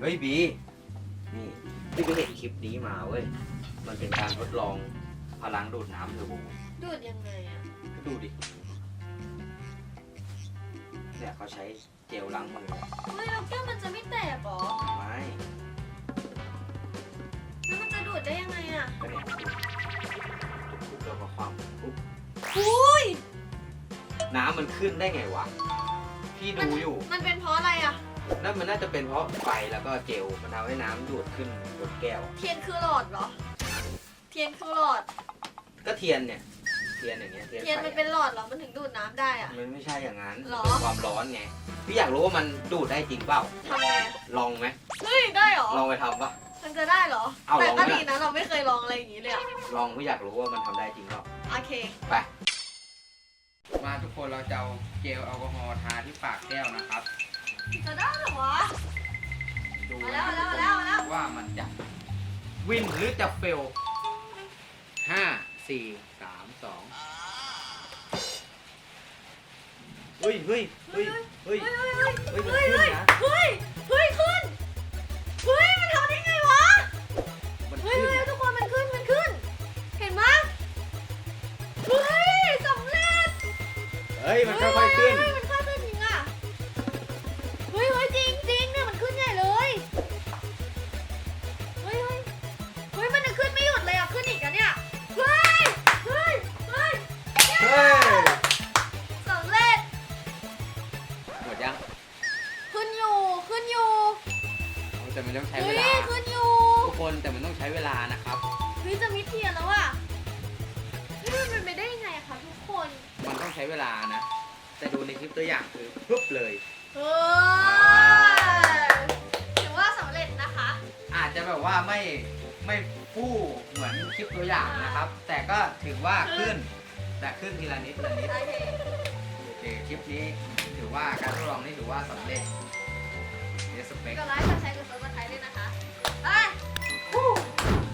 เฮ้ยบีนี่พี่ไปเห็นคลิปนี้มาเว้ย มันเป็นการทดลองพลังดูดน้ำเทอร์โบดูดยังไงอะก็ดูดิเนี่ยเขาใช้เจลล้างมือเฮ้ยแล้วแก้วมันจะไม่แตกเหรอไม่แล้วมันจะดูดได้ยังไงอะก็เนี่ยทุบๆแล้วก็ความปุ๊บอุ้ยน้ำมันขึ้นได้ไงวะ พี่ดูอยู่ มันเป็นเพราะอะไรอะ นั่นมันน่าจะเป็นเพราะไฟแล้วก็เจลมันทำให้น้ำดูดขึ้นบนแก้วอะเทียนคือหลอดเหรอ เทียนคือหลอด ก็เทียนเนี่ย เทียนอย่างเงี้ยเทียนเทียนไฟมันอะเป็นหลอดเหรอ มันถึงดูดน้ำได้อะมันไม่ใช่อย่างนั้นหรอ เป็นความร้อนไงพี่อยากรู้ว่ามันดูดได้จริงเปล่า ทำไงลองไหมเฮ้ยได้เหรอ ลองไปทำปะ มันจะได้เหรอ เอาแต่ลองก็ไหมดีนะเราไม่เคยลองอะไรอย่างนี้เลยอะลองพี่อยากรู้ว่ามันทำได้จริงเปล่า โอเคไปมาทุกคนเราจะเอาเจลแอลกอฮอล์ทาที่ปากแก้วนะครับ ว่ามันจะวินหรือจะเฟลห้าสี่สามสองเฮ้ยเฮ้ยเฮ้ยเฮ้ยเฮ้ยเฮ้ยเฮ้ยเฮ้ยขึ้นเฮ้ยเฮ้ยขึ้นเฮ้ยมันทำได้ไงวะมันเฮ้ยขึ้นเฮ้ยทุกคนมันขึ้นมันขึ้น เห็นไหมยเฮ้ยสำเร็จ เฮ้ยมันค่อยๆขึ้น เฮ้ย แต่มันต้องใช้เวเฮ้ยลาขึ้นอยู่ทุกคนแต่มันต้องใช้เวลานะครับ เฮ้ยจะมิดเทียนแล้วอะเฮ้ยมันเป็นไปได้ยังไงอะคะทุกคน มันต้องใช้เวลานะ แต่ดูในคลิปตัวอย่างคือปุ๊บเลยเฮ้ยถือว่าสำเร็จนะคะ อาจจะแบบว่าไม่ไม่ฟู่เหมือนคลิปตัวอย่างนะครับ แต่ก็ถือว่าขึ้นแต่ขึ้นทีละนิดทีละนิด โอเค โอเคคลิปนี้ถือว่าการทดลองนี้ถือว่าสำเร็จ